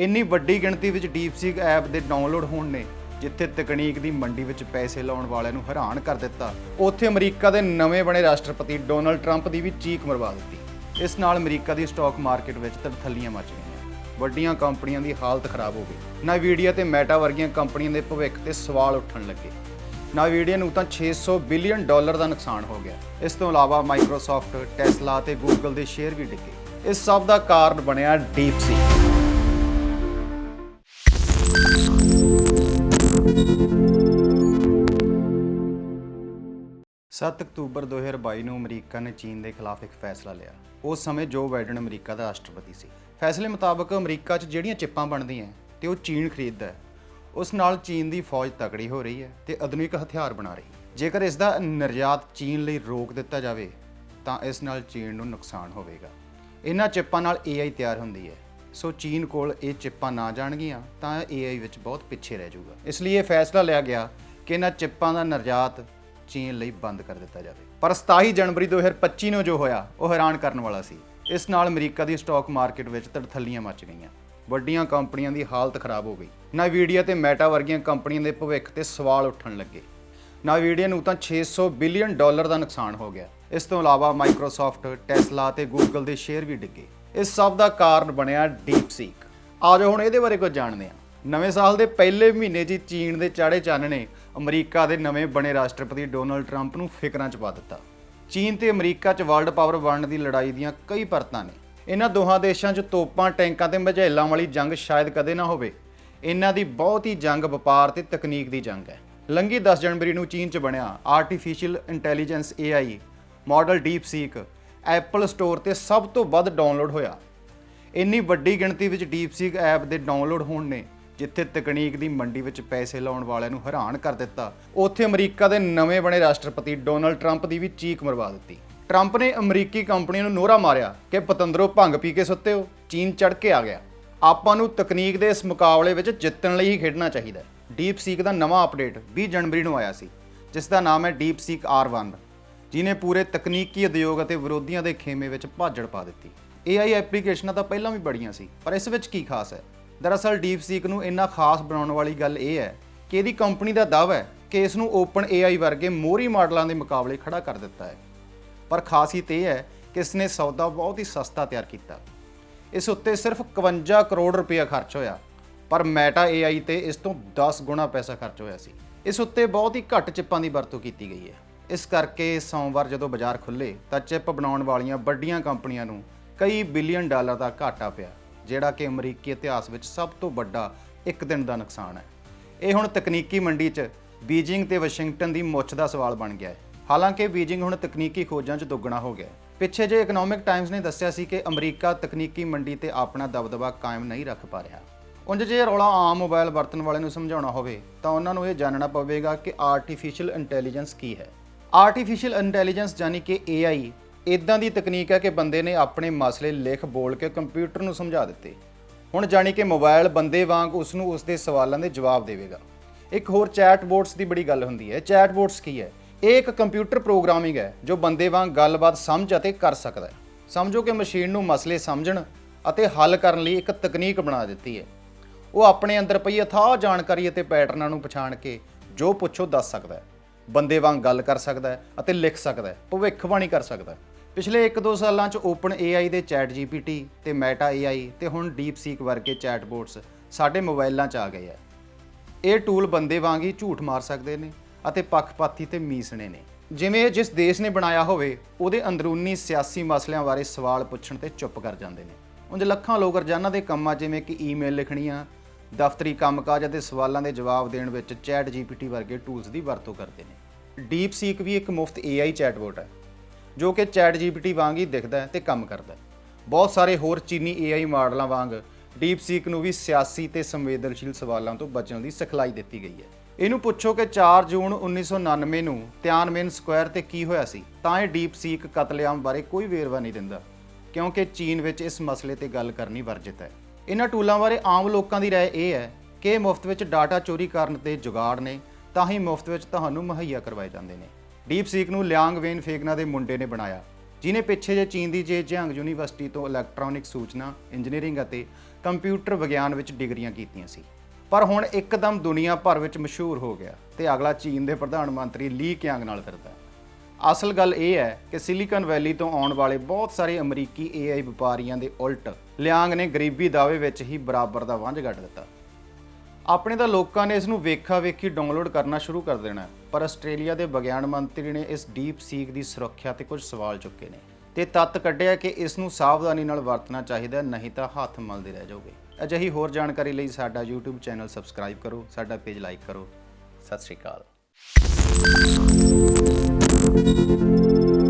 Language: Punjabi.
ਇੰਨੀ ਵੱਡੀ ਗਿਣਤੀ ਵਿੱਚ ਡੀਪਸੀਕ ਐਪ ਦੇ ਡਾਊਨਲੋਡ ਹੋਣ ਨੇ, ਜਿੱਥੇ ਤਕਨੀਕ ਦੀ ਮੰਡੀ ਵਿੱਚ ਪੈਸੇ ਲਾਉਣ ਵਾਲਿਆਂ ਨੂੰ ਹੈਰਾਨ ਕਰ ਦਿੱਤਾ। ਉੱਥੇ ਅਮਰੀਕਾ ਦੇ ਨਵੇਂ ਬਣੇ ਰਾਸ਼ਟਰਪਤੀ ਡੋਨਲਡ ਟਰੰਪ ਦੀ ਵੀ ਚੀਕ ਮਰਵਾ ਦਿੱਤੀ। ਇਸ ਨਾਲ ਅਮਰੀਕਾ ਦੀ ਸਟਾਕ ਮਾਰਕੀਟ ਵਿੱਚ ਤਰਥੱਲੀਆਂ ਮਚ ਗਈਆਂ। ਵੱਡੀਆਂ ਕੰਪਨੀਆਂ ਦੀ ਹਾਲਤ ਖਰਾਬ ਹੋ ਗਈ। ਨਾਵੀਡੀਆ ਤੇ ਮੈਟਾ ਵਰਗੀਆਂ ਕੰਪਨੀਆਂ ਦੇ ਭਵਿੱਖ ਤੇ ਸਵਾਲ ਉੱਠਣ ਲੱਗੇ। ਨਾਵੀਡੀਆ ਨੂੰ ਤਾਂ 600 ਬਿਲੀਅਨ ਡਾਲਰ ਦਾ ਨੁਕਸਾਨ ਹੋ ਗਿਆ। ਇਸ ਤੋਂ ਇਲਾਵਾ ਮਾਈਕਰੋਸਾਫਟ, ਟੈਸਲਾ ਤੇ ਗੂਗਲ ਦੇ ਸ਼ੇਅਰ ਵੀ ਡਿੱਗੇ। ਇਸ ਸਭ ਦਾ ਕਾਰਨ ਬਣਿਆ ਡੀਪਸੀ 7 ਅਕਤੂਬਰ 2022 ਨੂੰ ਅਮਰੀਕਾ ਨੇ ਚੀਨ ਦੇ ਖਿਲਾਫ ਇੱਕ ਫੈਸਲਾ ਲਿਆ। ਉਸ ਸਮੇਂ ਜੋ ਬਾਈਡਨ ਅਮਰੀਕਾ ਦਾ ਰਾਸ਼ਟਰਪਤੀ ਸੀ। ਫੈਸਲੇ ਮੁਤਾਬਕ ਅਮਰੀਕਾ 'ਚ ਜਿਹੜੀਆਂ ਚਿੱਪਾਂ ਬਣਦੀਆਂ ਤੇ ਉਹ ਚੀਨ ਖਰੀਦਦਾ ਹੈ। ਉਸ ਨਾਲ ਚੀਨ ਦੀ ਫੌਜ ਤਕੜੀ ਹੋ ਰਹੀ ਹੈ ਤੇ ਆਧੁਨਿਕ ਹਥਿਆਰ ਬਣਾ ਰਹੀ ਹੈ। ਜੇਕਰ ਇਸ ਦਾ ਨਿਰਯਾਤ ਚੀਨ ਲਈ ਰੋਕ ਦਿੱਤਾ ਜਾਵੇ, ਤਾਂ ਇਸ ਨਾਲ ਚੀਨ ਨੂੰ ਨੁਕਸਾਨ ਹੋਵੇਗਾ। ਇਹਨਾਂ ਚਿੱਪਾਂ ਨਾਲ AI ਤਿਆਰ ਹੁੰਦੀ ਹੈ। ਸੋ ਚੀਨ ਕੋਲ ਇਹ ਚਿੱਪਾਂ ਨਾ ਜਾਣਗੀਆਂ, ਤਾਂ AI ਵਿੱਚ ਬਹੁਤ ਪਿੱਛੇ ਰਹਿ ਜਾਊਗਾ। ਇਸ ਲਈ ਇਹ ਫੈਸਲਾ ਲਿਆ ਗਿਆ ਕਿ ਇਹਨਾਂ ਚਿੱਪਾਂ ਦਾ ਨਿਰਯਾਤ ਚੀਨ ਲਈ ਬੰਦ ਕਰ ਦਿੱਤਾ ਜਾਵੇ। ਪਰ 27 ਜਨਵਰੀ 2025 ਨੂੰ ਜੋ ਹੋਇਆ, ਉਹ ਹੈਰਾਨ ਕਰਨ ਵਾਲਾ ਸੀ। ਇਸ ਨਾਲ ਅਮਰੀਕਾ ਦੀ ਸਟਾਕ ਮਾਰਕੀਟ ਵਿੱਚ ਤੜਥੱਲੀਆਂ ਮਚ ਗਈਆਂ। ਵੱਡੀਆਂ ਕੰਪਨੀਆਂ ਦੀ ਹਾਲਤ ਖਰਾਬ ਹੋ ਗਈ। ਨਾਵੀਡੀਆ ਤੇ ਮੈਟਾ ਵਰਗੀਆਂ ਕੰਪਨੀਆਂ ਦੇ ਭਵਿੱਖ ਤੇ ਸਵਾਲ ਉੱਠਣ ਲੱਗੇ। ਨਾਵੀਡੀਆ ਨੂੰ ਤਾਂ 600 ਬਿਲੀਅਨ ਡਾਲਰ ਦਾ ਨੁਕਸਾਨ ਹੋ ਗਿਆ। ਇਸ ਤੋਂ ਇਲਾਵਾ ਮਾਈਕਰੋਸਾਫਟ, ਟੈਸਲਾ ਤੇ ਗੂਗਲ ਦੇ ਸ਼ੇਅਰ ਵੀ ਡਿੱਗੇ। ਇਸ ਸਭ ਦਾ ਕਾਰਨ ਬਣਿਆ ਡੀਪਸੀਕ। ਆਜੋ ਹੁਣ ਇਹਦੇ ਬਾਰੇ ਕੁਝ ਜਾਣਦੇ ਹਾਂ। ਨਵੇਂ ਸਾਲ ਦੇ ਪਹਿਲੇ ਮਹੀਨੇ 'ਚ ਚੀਨ ਦੇ ਚਾੜੇ ਚੰਨ ਨੇ ਅਮਰੀਕਾ ਦੇ ਨਵੇਂ ਬਣੇ ਰਾਸ਼ਟਰਪਤੀ ਡੋਨਲਡ ਟਰੰਪ ਨੂੰ ਫਿਕਰਾਂ 'ਚ ਪਾ ਦਿੱਤਾ। ਚੀਨ ਤੇ ਅਮਰੀਕਾ 'ਚ ਵਰਲਡ ਪਾਵਰ ਬਣਨ ਦੀ ਲੜਾਈ ਦੀਆਂ ਕਈ ਪਰਤਾਂ ਨੇ। ਇਹਨਾਂ ਦੋਹਾਂ ਦੇਸ਼ਾਂ 'ਚ ਤੋਪਾਂ, ਟੈਂਕਾਂ ਤੇ ਮਝੈਲਾਂ ਵਾਲੀ ਜੰਗ ਸ਼ਾਇਦ ਕਦੇ ਨਾ ਹੋਵੇ। ਇਹਨਾਂ ਦੀ ਬਹੁਤ ਹੀ ਜੰਗ, ਵਪਾਰ ਤੇ ਤਕਨੀਕ ਦੀ ਜੰਗ ਹੈ। ਲੰਗੀ 10 ਜਨਵਰੀ ਨੂੰ ਚੀਨ 'ਚ ਬਣਿਆ artificial intelligence AI model DeepSeek. Apple store ਤੇ ਸਭ ਤੋਂ ਵੱਧ ਡਾਊਨਲੋਡ ਹੋਇਆ। ਇੰਨੀ ਵੱਡੀ ਗਿਣਤੀ ਵਿੱਚ ਡੀਪਸੀਕ ਐਪ ਦੇ ਡਾਊਨਲੋਡ ਹੋਣ ਨੇ, ਜਿੱਥੇ ਤਕਨੀਕ ਦੀ ਮੰਡੀ ਵਿੱਚ ਪੈਸੇ ਲਾਉਣ ਵਾਲਿਆਂ ਨੂੰ ਹੈਰਾਨ ਕਰ ਦਿੱਤਾ। ਉੱਥੇ ਅਮਰੀਕਾ ਦੇ ਨਵੇਂ ਬਣੇ ਰਾਸ਼ਟਰਪਤੀ ਡੋਨਲਡ ਟਰੰਪ ਦੀ ਵੀ ਚੀਕ ਮਰਵਾ ਦਿੱਤੀ। ਟਰੰਪ ਨੇ ਅਮਰੀਕੀ ਕੰਪਨੀ ਨੂੰ ਨੋਰਾ ਮਾਰਿਆ ਕਿ ਪਤੰਦਰੋ ਭੰਗ ਪੀ ਕੇ ਸੁੱਤੇ ਹੋ, ਚੀਨ ਚੜ ਕੇ ਆ ਗਿਆ। ਆਪਾਂ ਨੂੰ ਤਕਨੀਕ ਦੇ ਇਸ ਮੁਕਾਬਲੇ ਵਿੱਚ ਜਿੱਤਣ ਲਈ ਹੀ ਖੇਡਣਾ ਚਾਹੀਦਾ ਹੈ। ਡੀਪਸੀਕ ਦਾ ਨਵਾਂ ਅਪਡੇਟ 20 ਜਨਵਰੀ ਨੂੰ ਆਇਆ ਸੀ, ਜਿਸ ਦਾ ਨਾਮ ਹੈ ਡੀਪਸੀਕ R1 ਜਿਨੇ ਪੂਰੇ ਤਕਨੀਕੀ ਉਦਯੋਗ ਅਤੇ ਵਿਰੋਧੀਆਂ ਦੇ ਖੇਮੇ ਵਿੱਚ ਭਾਜੜ ਪਾ ਦਿੱਤੀ। AI ਐਪਲੀਕੇਸ਼ਨਾਂ ਤਾਂ ਪਹਿਲਾਂ ਵੀ ਬੜੀਆਂ ਸੀ, ਪਰ ਇਸ ਵਿੱਚ ਕੀ ਖਾਸ ਹੈ? ਦਰਅਸਲ DeepSeek ਨੂੰ ਇੰਨਾ ਖਾਸ ਬਣਾਉਣ ਵਾਲੀ ਗੱਲ ਇਹ ਹੈ ਕਿ ਇਹਦੀ ਕੰਪਨੀ ਦਾ ਦਾਅਵਾ ਹੈ ਕਿ ਇਸ ਨੂੰ ਓਪਨ OpenAI ਵਰਗੇ ਮੋਹਰੀ ਮਾਡਲਾਂ ਦੇ ਮੁਕਾਬਲੇ ਖੜਾ ਕਰ ਦਿੱਤਾ ਹੈ। ਪਰ ਖਾਸੀਅਤ ਇਹ ਹੈ ਕਿ ਇਸ ਨੇ ਸੌਦਾ ਬਹੁਤ ਹੀ ਸਸਤਾ ਤਿਆਰ ਕੀਤਾ। ਇਸ ਉੱਤੇ ਸਿਰਫ 51 ਕਰੋੜ ਰੁਪਇਆ ਖਰਚ ਹੋਇਆ, ਪਰ ਮੈਟਾ AI ਤੇ ਇਸ ਤੋਂ 10 ਗੁਣਾ ਪੈਸਾ ਖਰਚ ਹੋਇਆ ਸੀ। ਇਸ ਉੱਤੇ ਬਹੁਤ ਹੀ ਘੱਟ ਚਿੱਪਾਂ ਦੀ ਵਰਤੋਂ ਕੀਤੀ ਗਈ ਹੈ। ਇਸ ਕਰਕੇ ਸੋਮਵਾਰ ਜਦੋਂ ਬਾਜ਼ਾਰ ਖੁੱਲੇ ਤਾਂ ਚਿੱਪ ਬਣਾਉਣ ਵਾਲੀਆਂ ਵੱਡੀਆਂ ਕੰਪਨੀਆਂ ਨੂੰ ਕਈ ਬਿਲੀਅਨ ਡਾਲਰ ਦਾ ਘਾਟਾ ਪਿਆ, ਜਿਹੜਾ ਕਿ ਅਮਰੀਕੀ ਇਤਿਹਾਸ ਵਿੱਚ ਸਭ ਤੋਂ ਵੱਡਾ ਇੱਕ ਦਿਨ ਦਾ ਨੁਕਸਾਨ ਹੈ। ਇਹ ਹੁਣ ਤਕਨੀਕੀ ਮੰਡੀ 'ਚ ਬੀਜਿੰਗ ਤੇ ਵਾਸ਼ਿੰਗਟਨ ਦੀ ਮੁੱਛ ਦਾ ਸਵਾਲ ਬਣ ਗਿਆ ਹੈ। ਹਾਲਾਂਕਿ ਬੀਜਿੰਗ ਹੁਣ ਤਕਨੀਕੀ ਖੋਜਾਂ 'ਚ ਦੁੱਗਣਾ ਹੋ ਗਿਆ ਪਿੱਛੇ ਜੇ ਇਕਨੋਮਿਕ ਟਾਈਮਸ ਨੇ ਦੱਸਿਆ ਸੀ ਕਿ ਅਮਰੀਕਾ ਤਕਨੀਕੀ ਮੰਡੀ ਤੇ ਆਪਣਾ ਦਬਦਬਾ ਕਾਇਮ ਨਹੀਂ ਰੱਖ ਪਾ ਰਿਹਾ। ਉਂਝ ਜੇ ਰੌਲਾ ਆਮ ਮੋਬਾਈਲ ਵਰਤਣ ਵਾਲੇ ਨੂੰ ਸਮਝਾਉਣਾ ਹੋਵੇ, ਤਾਂ ਉਹਨਾਂ ਨੂੰ ਇਹ ਜਾਣਨਾ ਪਵੇਗਾ ਕਿ ਆਰਟੀਫੀਸ਼ੀਅਲ ਇੰਟੈਲੀਜੈਂਸ ਕੀ ਹੈ। ਆਰਟੀਫੀਸ਼ੀਅਲ ਇੰਟੈਲੀਜੈਂਸ ਜਾਨੀ ਕਿ AI ਇਦਾਂ ਦੀ ਤਕਨੀਕ ਹੈ ਕਿ ਬੰਦੇ ਨੇ ਆਪਣੇ ਮਸਲੇ ਲਿਖ ਬੋਲ ਕੇ ਕੰਪਿਊਟਰ ਨੂੰ ਸਮਝਾ ਦਿੱਤੇ। ਹੁਣ ਜਾਨੀ ਕਿ ਮੋਬਾਈਲ ਬੰਦੇ ਵਾਂਗ ਉਸ ਨੂੰ ਉਸ ਦੇ ਸਵਾਲਾਂ ਦੇ ਜਵਾਬ ਦੇਵੇਗਾ। ਇੱਕ ਹੋਰ ਚੈਟਬੋਟਸ ਦੀ ਬੜੀ ਗੱਲ ਹੁੰਦੀ ਹੈ। ਚੈਟਬੋਟਸ ਕੀ ਹੈ? ਇਹ ਇੱਕ ਕੰਪਿਊਟਰ ਪ੍ਰੋਗਰਾਮਿੰਗ ਹੈ, ਜੋ ਬੰਦੇ ਵਾਂਗ ਗੱਲਬਾਤ ਸਮਝ ਅਤੇ ਕਰ ਸਕਦਾ ਹੈ। ਸਮਝੋ ਕਿ ਮਸ਼ੀਨ ਨੂੰ ਮਸਲੇ ਸਮਝਣ ਅਤੇ ਹੱਲ ਕਰਨ ਲਈ ਇੱਕ ਤਕਨੀਕ ਬਣਾ ਦਿੱਤੀ ਹੈ। ਉਹ ਆਪਣੇ ਅੰਦਰ ਪਈ ਅਥਾਹ ਜਾਣਕਾਰੀ ਅਤੇ ਪੈਟਰਨਾਂ ਨੂੰ ਪਛਾਣ ਕੇ ਜੋ ਪੁੱਛੋ ਦੱਸ ਸਕਦਾ ਹੈ। ਬੰਦੇ ਵਾਂਗ ਗੱਲ ਕਰ ਸਕਦਾ ਹੈ ਅਤੇ ਲਿਖ ਸਕਦਾ ਹੈ, ਭਵਿੱਖਬਾਣੀ ਕਰ ਸਕਦਾ ਹੈ। ਪਿਛਲੇ 1-2 ਸਾਲਾਂ 'ਚ ਓਪਨ AI ਦੇ ਚੈਟ GPT ਤੇ ਮੈਟਾ AI ਤੇ ਹੁਣ DeepSeek ਵਰਗੇ ਚੈਟਬੋਟਸ ਸਾਡੇ ਮੋਬਾਈਲਾਂ 'ਚ ਆ ਗਏ ਆ ਇਹ ਟੂਲ ਬੰਦੇ ਵਾਂਗ ਹੀ ਝੂਠ ਮਾਰ ਸਕਦੇ ਨੇ ਅਤੇ ਪੱਖਪਾਤੀ ਤੇ ਮੀਸਣੇ ਨੇ। ਜਿਵੇਂ ਇਹ ਜਿਸ ਦੇਸ਼ ਨੇ ਬਣਾਇਆ ਹੋਵੇ, ਉਹਦੇ ਅੰਦਰੂਨੀ ਸਿਆਸੀ ਮਸਲਿਆਂ ਬਾਰੇ ਸਵਾਲ ਪੁੱਛਣ ਤੇ ਚੁੱਪ ਕਰ ਜਾਂਦੇ ਨੇ। ਉਂਝ ਲੱਖਾਂ ਲੋਕ ਰੋਜ਼ਾਨਾ ਦੇ ਕੰਮਾਂ ਜਿਵੇਂ ਕਿ ਈਮੇਲ ਲਿਖਣੀਆਂ ਦਫ਼ਤਰੀ ਕੰਮਕਾਜ ਅਤੇ ਸਵਾਲਾਂ ਦੇ ਜਵਾਬ ਦੇਣ ਵਿੱਚ ਚੈਟ GPT ਵਰਗੇ ਟੂਲਸ ਦੀ ਵਰਤੋਂ ਕਰਦੇ ਨੇ। DeepSeek ਵੀ ਇੱਕ ਮੁਫਤ AI ਚੈਟਬੋਟ ਹੈ, ਜੋ ਕਿ ਚੈਟ GPT ਵਾਂਗ ਹੀ ਦਿਖਦਾ ਹੈ ਤੇ ਕੰਮ ਕਰਦਾ ਹੈ। ਬਹੁਤ ਸਾਰੇ ਹੋਰ ਚੀਨੀ AI ਮਾਡਲਾਂ ਵਾਂਗ DeepSeek ਨੂੰ ਵੀ ਸਿਆਸੀ ਤੇ ਸੰਵੇਦਨਸ਼ੀਲ ਸਵਾਲਾਂ ਤੋਂ ਬਚਣ ਦੀ ਸਿਖਲਾਈ ਦਿੱਤੀ ਗਈ ਹੈ। ਇਹਨੂੰ ਪੁੱਛੋ ਕਿ 4 ਜੂਨ 1999 ਨੂੰ ਤਿਆਨਮੇਨ ਸਕੁਆਇਰ ਤੇ ਕੀ ਹੋਇਆ ਸੀ, ਤਾਂ ਇਹ DeepSeek ਕਤਲੇਆਮ ਬਾਰੇ ਕੋਈ ਵੇਰਵਾ ਨਹੀਂ ਦਿੰਦਾ, ਕਿਉਂਕਿ ਚੀਨ ਵਿੱਚ ਇਸ ਮਸਲੇ ਤੇ ਗੱਲ ਕਰਨੀ ਵਰਜਿਤ ਹੈ। ਇਹਨਾਂ ਟੂਲਾਂ ਬਾਰੇ ਆਮ ਲੋਕਾਂ ਦੀ رائے ਇਹ ਹੈ ਕਿ ਇਹ ਮੁਫਤ ਵਿੱਚ ਡਾਟਾ ਚੋਰੀ ਕਰਨ ਦੇ ਜੁਗਾੜ ਨੇ ਤਾਂ ਹੀ ਮੁਫਤ ਵਿੱਚ ਤੁਹਾਨੂੰ ਮੁਹੱਈਆ ਕਰਵਾਏ ਜਾਂਦੇ ਨੇ ਡੀਪ ਸੀਕ ਨੂੰ ਲਿਆਂਗ ਵੇਨ ਫੇਗਨਾ ਦੇ ਮੁੰਡੇ ਨੇ ਬਣਾਇਆ ਜਿਨੇ ਪਿੱਛੇ ਜੇ ਚੀਨ ਦੀ ਜੇ ਜਿਆਂਗ ਯੂਨੀਵਰਸਿਟੀ ਤੋਂ ਇਲੈਕਟ੍ਰੋਨਿਕ ਸੂਚਨਾ ਇੰਜੀਨੀਅਰਿੰਗ ਅਤੇ ਕੰਪਿਊਟਰ ਵਿਗਿਆਨ ਵਿੱਚ ਡਿਗਰੀਆਂ ਕੀਤੀਆਂ ਸੀ ਪਰ ਹੁਣ ਇੱਕਦਮ ਦੁਨੀਆ ਭਰ ਵਿੱਚ ਮਸ਼ਹੂਰ ਹੋ ਗਿਆ ਤੇ ਅਗਲਾ ਚੀਨ ਦੇ ਪ੍ਰਧਾਨ ਮੰਤਰੀ ਲੀ ਕਿਆਂਗ ਨਾਲ ਫਿਰਦਾ ਹੈ ਅਸਲ ਗੱਲ ਇਹ ਹੈ ਕਿ ਸਿਲੀਕਨ ਵੈਲੀ ਤੋਂ ਆਉਣ ਵਾਲੇ ਬਹੁਤ ਸਾਰੇ ਅਮਰੀਕੀ AI ਵਪਾਰੀਆਂ ਦੇ ਉਲਟ ਲਿਆਂਗ ਨੇ ਗਰੀਬੀ ਦਾਅਵੇ ਵਿੱਚ ਹੀ ਬਰਾਬਰ ਦਾ ਵਾਂਝ ਗੱਡ ਦਿੱਤਾ। ਆਪਣੇ ਤਾਂ ਲੋਕਾਂ ਨੇ ਇਸ ਨੂੰ ਵੇਖਾ ਵੇਖੀ ਡਾਊਨਲੋਡ ਕਰਨਾ ਸ਼ੁਰੂ ਕਰ ਦੇਣਾ ਪਰ ਆਸਟ੍ਰੇਲੀਆ ਦੇ ਵਿਗਿਆਨ ਮੰਤਰੀ ਨੇ ਇਸ ਡੀਪ ਸੀਕ ਦੀ ਸੁਰੱਖਿਆ ਤੇ ਕੁਝ ਸਵਾਲ ਚੁੱਕੇ ਨੇ ਤੇ ਤੱਤ ਕੱਢਿਆ ਕਿ ਇਸ ਨੂੰ ਸਾਵਧਾਨੀ ਨਾਲ ਵਰਤਣਾ ਚਾਹੀਦਾ ਨਹੀਂ ਤਾਂ ਹੱਥ ਮਲਦੇ ਰਹਿ ਜਾਓਗੇ। ਅਜਿਹੀ ਹੋਰ ਜਾਣਕਾਰੀ ਲਈ ਸਾਡਾ YouTube ਚੈਨਲ ਸਬਸਕ੍ਰਾਈਬ ਕਰੋ, ਸਾਡਾ ਪੇਜ ਲਾਈਕ ਕਰੋ। ਸਤਿ ਸ਼੍ਰੀ ਅਕਾਲ। Thank you.